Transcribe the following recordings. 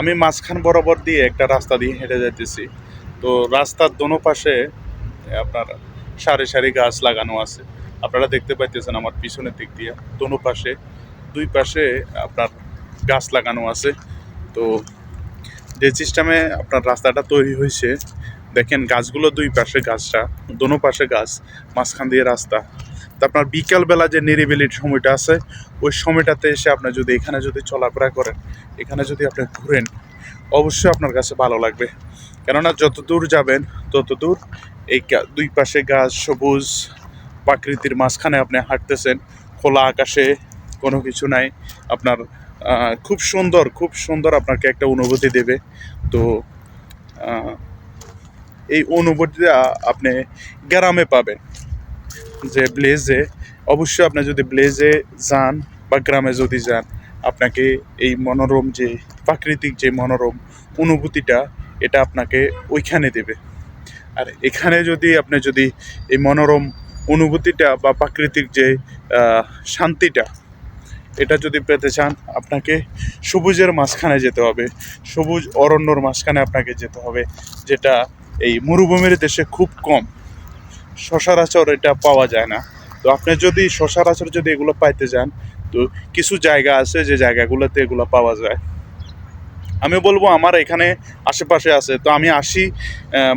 আমি মাঝখান বরাবর দিয়ে একটা রাস্তা দিয়ে হেঁটে যাইতেছি। তো রাস্তার দোনো পাশে আপনার সারি সারি গাছ লাগানো আছে। আপনারা দেখতে পাইতেছেন আমার পিছনের দিক দিয়ে। দোনো পাশে, দুই পাশে আপনার গাছ লাগানো আছে। তো যে সিস্টেমে আপনার রাস্তাটা তৈরি হয়েছে দেখেন গাছগুলো দুই পাশে গাছটা, দোনো পাশে গাছ, মাঝখান দিয়ে রাস্তা। তো আপনার বিকালবেলা যে নিরিবিলির সময়টা আছে, ওই সময়টাতে এসে আপনার যদি এখানে যদি চলাফেরা করেন, এখানে যদি আপনি ঘুরেন, অবশ্যই আপনার কাছে ভালো লাগবে। কেননা যত দূর যাবেন, তত দূর এই দুই পাশে গাছ, সবুজ প্রাকৃতির মাঝখানে আপনি হাঁটতেছেন, খোলা আকাশে কোনো কিছু নাই, আপনার খুব সুন্দর খুব সুন্দর আপনাকে একটা অনুভূতি দেবে। তো এই অনুভূতিটা আপনি গ্রামে পাবেন। যে ব্লেজে অবশ্যই আপনি যদি ব্লেজে যান বা গ্রামে যদি যান, আপনাকে এই মনোরম যে, প্রাকৃতিক যে মনোরম অনুভূতিটা, এটা আপনাকে ওইখানে দেবে। আর এখানে যদি আপনি যদি এই মনোরম অনুভূতিটা বা প্রাকৃতিক যে শান্তিটা, এটা যদি পেতে চান, আপনাকে সবুজের মাঝখানে যেতে হবে। সবুজ অরণ্যর মাঝখানে আপনাকে যেতে হবে, যেটা এই মরুভূমির দেশে খুব কম। সচরাচর এটা পাওয়া যায় না। তো আপনি যদি সচরাচর যদি এগুলো পাইতে যান, তো কিছু জায়গা আছে যে জায়গাগুলোতে এগুলো পাওয়া যায়। আমি বলব আমার এখানে আশেপাশে আছে, তো আমি আসি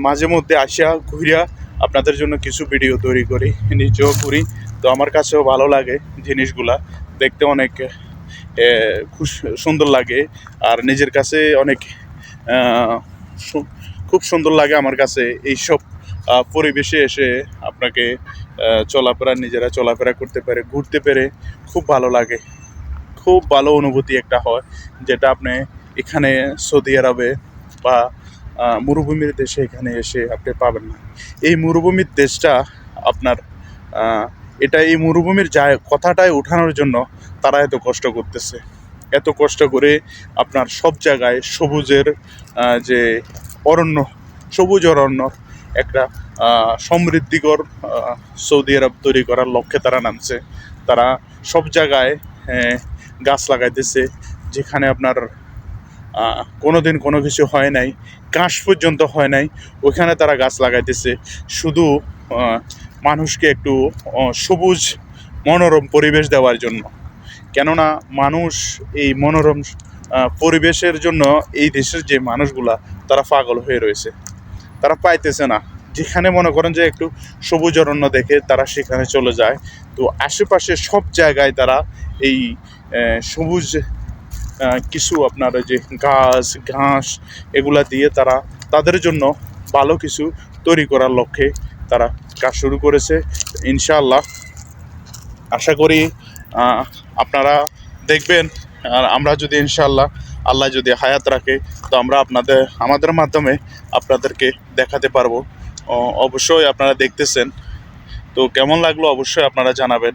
মাঝে মধ্যে আসিয়া ঘুরিয়া আপনাদের জন্য কিছু ভিডিও তৈরি করি, নিজেও ঘুরি। তো আমার কাছেও ভালো লাগে জিনিসগুলা, দেখতে অনেক খুব সুন্দর লাগে, আর নিজের কাছে অনেক খুব সুন্দর লাগে আমার কাছে এইসব পরিবেশে এসে আপনাকে চলাফেরা, নিজেরা চলাফেরা করতে পারে, ঘুরতে পেরে খুব ভালো লাগে। খুব ভালো অনুভূতি একটা হয়, যেটা আপনি এখানে সৌদি আরবে বা মরুভূমির দেশে এখানে এসে আপনি পাবেন না। এই মরুভূমির দেশটা আপনার এটা এই মরুভূমির যায়, কথাটাই উঠানোর জন্য তারা এত কষ্ট করতেছে। এত কষ্ট করে আপনার সব জায়গায় সবুজের যে অরণ্য, সবুজ অরণ্য একটা সমৃদ্ধিকর সৌদি আরব তৈরি করার লক্ষ্যে তারা নামছে। তারা সব জায়গায় গাছ লাগাইতেছে, যেখানে আপনার কোনো দিন কোনো কিছু হয় নাই ঘাস পর্যন্ত হয় নাই, ওইখানে তারা গাছ লাগাইতেছে। শুধু মানুষকে একটু সবুজ, মনোরম পরিবেশ দেওয়ার জন্য। কেননা মানুষ এই মনোরম পরিবেশের জন্য এই দেশের যে মানুষগুলা, তারা পাগল হয়ে রয়েছে। তারা পাইতেছে না। যেখানে মনে করেন যে একটু সবুজ অরণ্য দেখে তারা সেখানে চলে যায়। তো আশেপাশে সব জায়গায় তারা এই সবুজ কিছু আপনার যে গাছ, ঘাস এগুলা দিয়ে তারা, তাদের জন্য ভালো কিছু তৈরি করার লক্ষ্যে তারা কাজ শুরু করেছে। ইনশাআল্লাহ। আশা করি আপনারা দেখবেন, আর আমরা যদি ইনশাআল্লাহ আল্লাহ যদি হায়াত রাখে, তো আমরা আপনাদের, আমাদের মাধ্যমে আপনাদেরকে দেখাতে পারব। অবশ্যই আপনারা দেখতেছেন। তো কেমন লাগল অবশ্যই আপনারা জানাবেন।